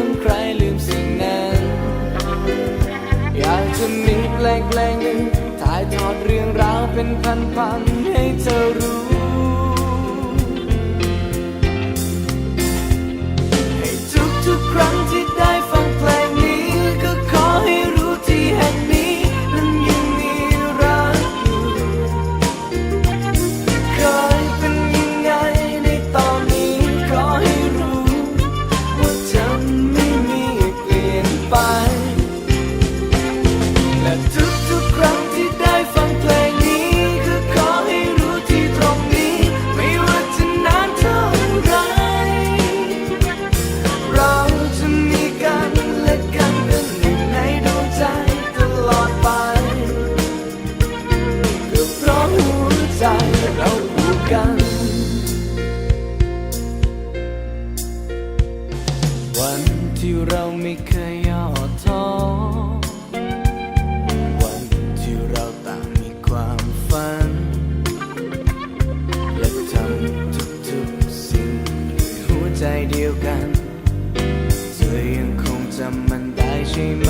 ของใครลืมสิ่งนั้น อยากจะมีแปลงแปลงหนึ่งถ่ายทอดเรื่องราวเป็นพันพัน เดียวกัน เธอยังคงจำมันได้ใช่ไหม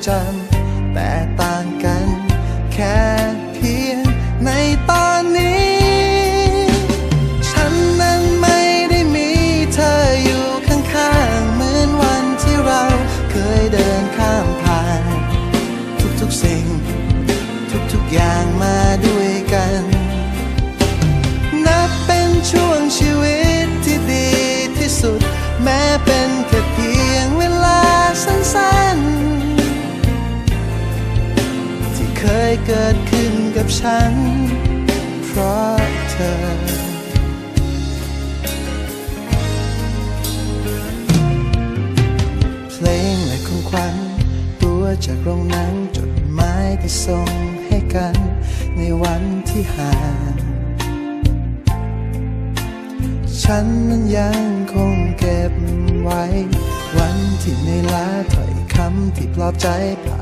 站 เกิดขึ้นกับฉัน เพราะเธอ เพลงและของขวัญตัวจากโรงหนังจดหมายที่ส่งให้กัน ในวันที่ห่างฉันนั้นยังคงเก็บไว้ วันที่ในลาถ้อยคำที่ปลอบใจผ่า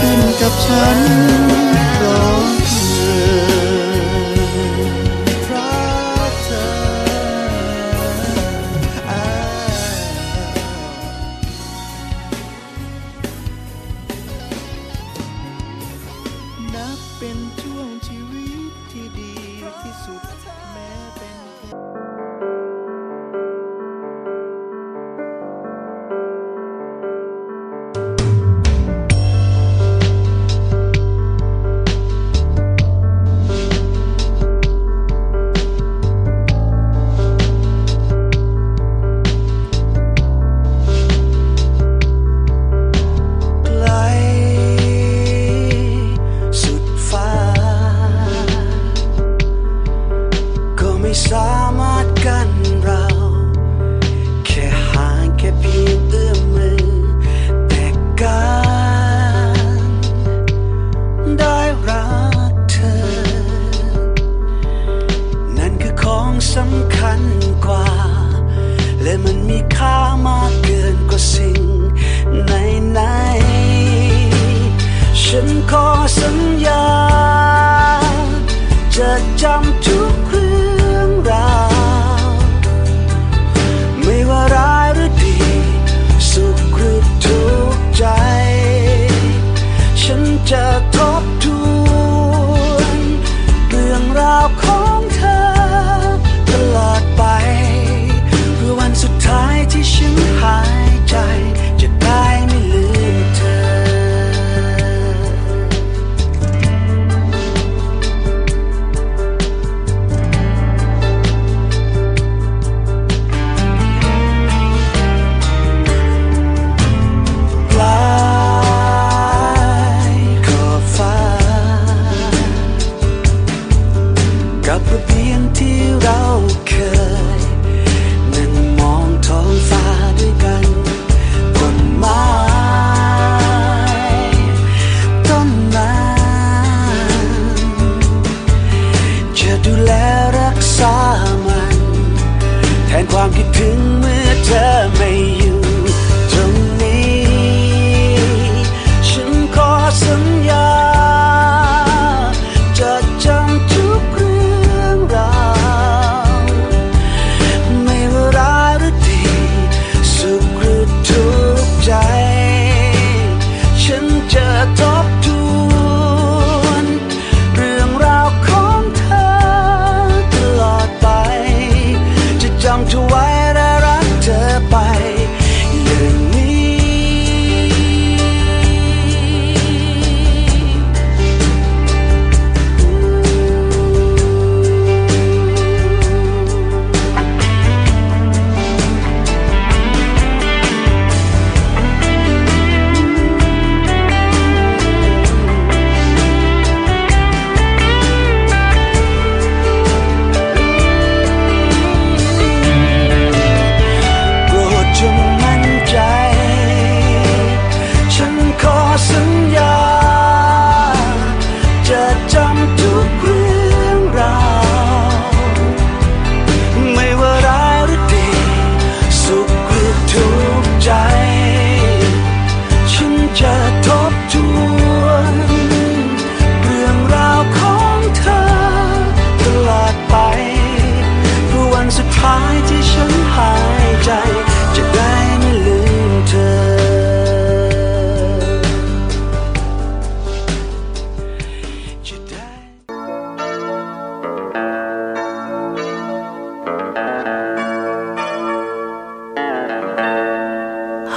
ขึ้นกับฉัน ขอสัญญา จะจำ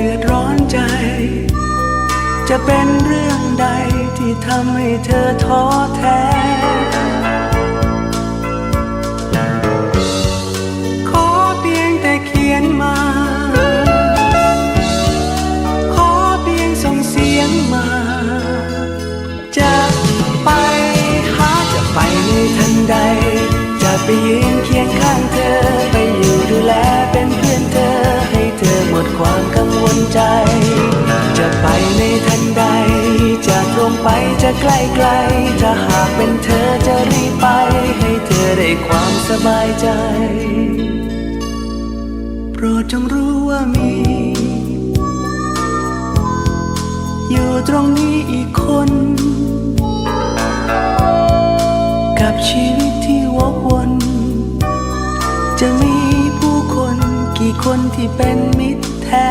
เดือดร้อนใจ จะเป็นเรื่องใดที่ทำให้เธอท้อแท้ ขอเพียงแต่เขียนมา ขอเพียงส่งเสียงมา จะไปหาจะไปในทันใด จะไปยืนเคียงข้างเธอไปอยู่ดูแล ดความกังวลใจ จะไปในทันใด จะตรงไปจะใกล้ไกล ถ้าหากเป็นเธอจะรีบไป ให้เธอได้ความสบายใจ โปรดจงรู้ว่ามี อยู่ตรงนี้อีกคน กับชีวิตที่วกวน จะมี คนที่เป็นมิตรแท้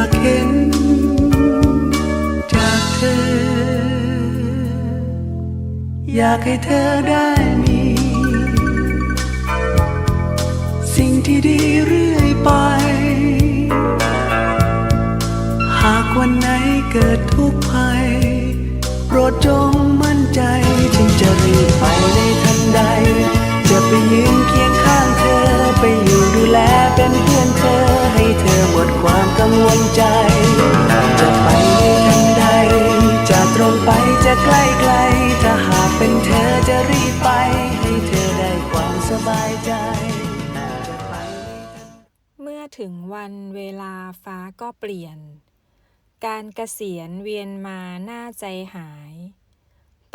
ากเห็นจากเธอ อยากให้เธอได้มี สิ่งที่ดีเรื่อยไป หากวันไหนเกิดทุกข์ภัย โปรดจงมั่นใจจึงจะรีบไปในทันใด จะไปยืนเคียงข้างเธอไปอยู่ดูแล จะไปในทันใด จะตรงไปจะใกล้ไกล ถ้าหากเป็นเธอจะรีบไป ให้เธอได้ความสบายใจ เมื่อถึงวันเวลาฟ้าก็เปลี่ยน การเกษียณเวียนมาหน้าใจหาย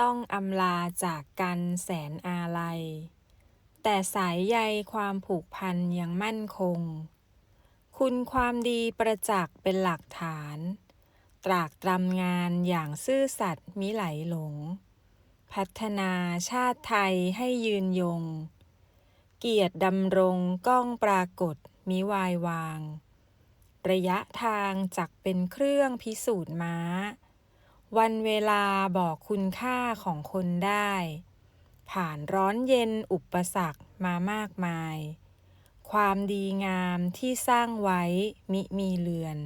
ต้องอำลาจากกันแสนอาลัย แต่สายใยความผูกพันยังมั่นคง คุณความดีประจักษ์เป็นหลักฐาน ตรากตรำงานอย่างซื่อสัตย์มิไหลหลง พัฒนาชาติไทยให้ยืนยง เกียรติดำรงก้องปรากฏมิวายวาง ระยะทางจักเป็นเครื่องพิสูจน์ม้า วันเวลาบอกคุณค่าของคนได้ ผ่านร้อนเย็นอุปสรรคมามากมาย ความดีงามที่สร้างไว้มิมีเลือน